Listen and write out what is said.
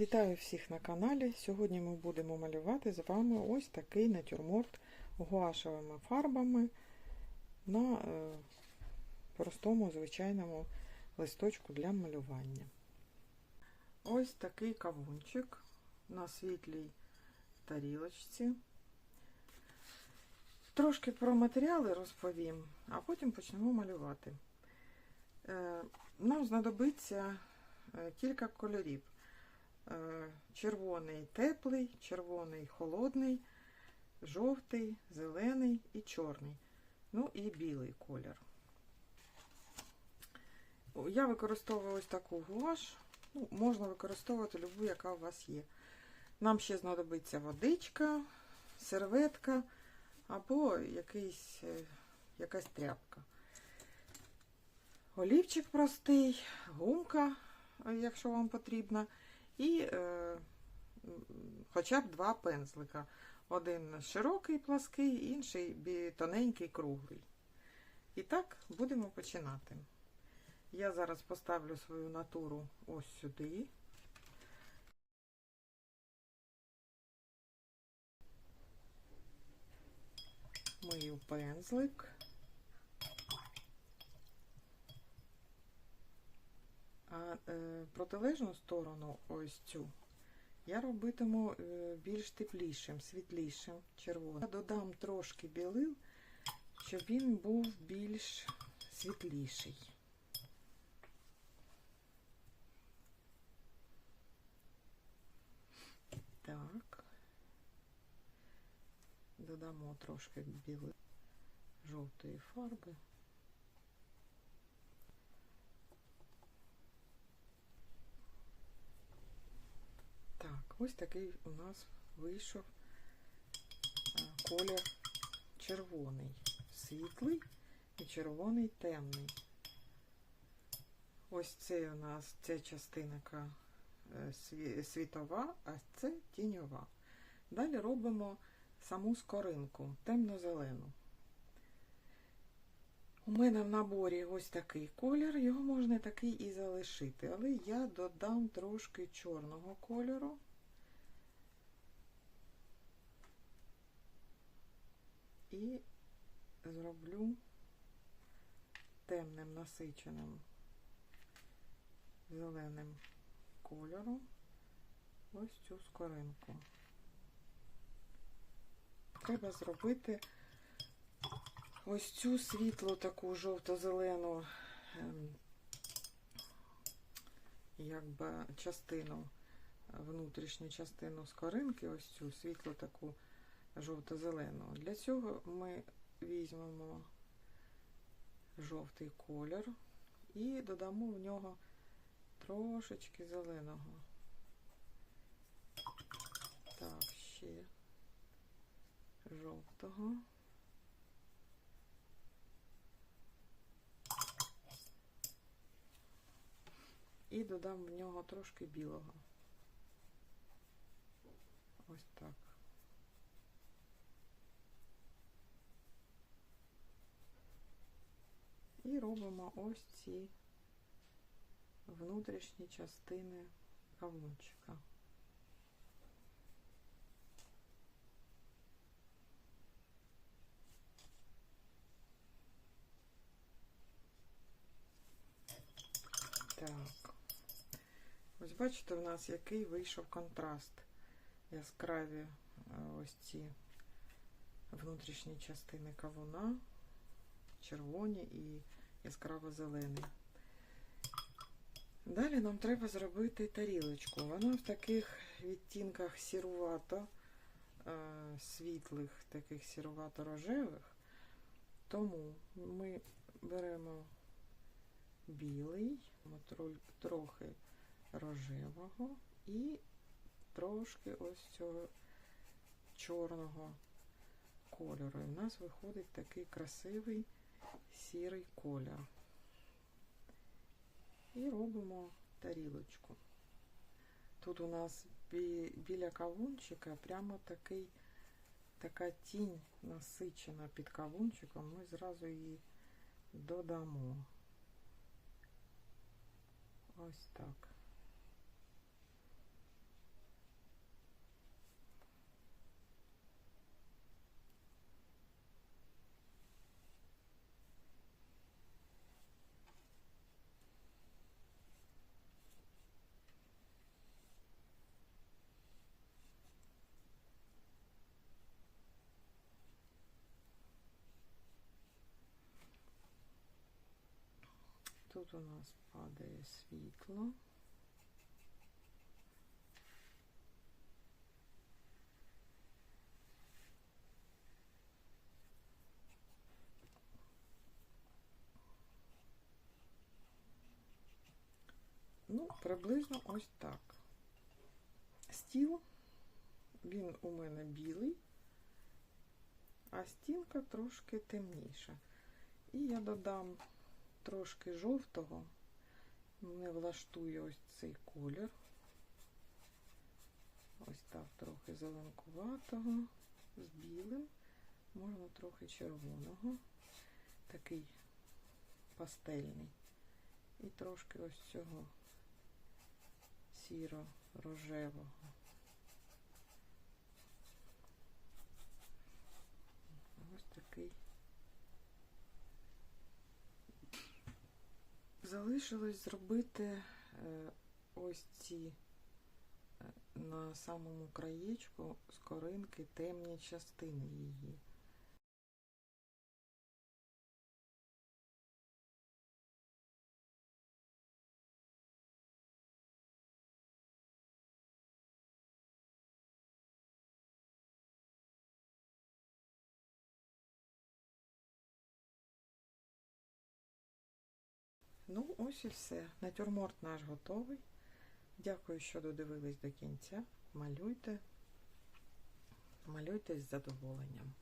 Вітаю всіх на каналі. Сьогодні ми будемо малювати з вами ось такий натюрморт гуашевими фарбами на е, простому звичайному листочку для малювання. Ось такий кавунчик на світлій тарілочці. Трошки про матеріали розповім, а потім почнемо малювати. Е, Нам знадобиться е, кілька кольорів. Е, Червоний теплий, червоний холодний, жовтий, зелений і чорний. Ну і білий колір. Я використовую ось таку гуаш. Ну, можна використовувати любу, яка у вас є. Нам ще знадобиться водичка, серветка або якийсь, е, якась тряпка. Олівчик простий, гумка, е, якщо вам потрібна, і е, хоча б два пензлика. Один широкий, плаский, інший тоненький, круглий. І так, будемо починати. Я зараз поставлю свою натуру ось сюди. Мию пензлик. А е, протилежну сторону, ось цю, я робитиму е, більш теплішим, світлішим, червоним. Я додам трошки білил, щоб він був більш світліший. Так. Додамо трошки білої жовтої фарби. Так, ось такий у нас вийшов колір червоний, світлий і червоний темний. Ось це у нас ця частинка е, світова, а це тіньова. Далі робимо саму скоринку, темно-зелену. У мене в наборі ось такий колір, його можна такий і залишити, але я додам трошки чорного кольору. І зроблю темним насиченим зеленим кольором ось цю скоринку. Треба зробити ось цю світлу таку жовто-зелену ем, якби частину, внутрішню частину скоринки, ось цю світлу таку жовто-зелену. Для цього ми візьмемо жовтий колір і додамо в нього трошечки зеленого. Так, ще жовтого. І додам в нього трошки білого. Ось так. І робимо ось ці внутрішні частини кавунчика. Так. Ось бачите, у нас який вийшов контраст. Яскраві е, ось ці внутрішні частини кавуна, червоні і яскраво зелені. Далі нам треба зробити тарілочку. Вона в таких відтінках сірувато, е, світлих, таких сірувато-рожевих. Тому ми беремо білий, трохи рожевого і трошки ось цього чорного кольору. І в нас виходить такий красивий сірий колір. І робимо тарілочку. Тут у нас бі- біля кавунчика прямо такий, така тінь насичена під кавунчиком. Ми зразу її додамо. Ось так. Тут у нас падає світло. Ну, приблизно ось так. Стіл, він у мене білий, а стінка трошки темніша. І я додам трошки жовтого. Мене влаштує ось цей колір. Ось так, трохи зеленкуватого з білим. Можна трохи червоного. Такий пастельний. І трошки ось цього сіро-рожевого. Ось такий. Залишилось зробити е, ось ці е, на самому краєчку скоринки темні частини її. Ну, ось і все. Натюрморт наш готовий. Дякую, що додивились до кінця. Малюйте. Малюйте з задоволенням.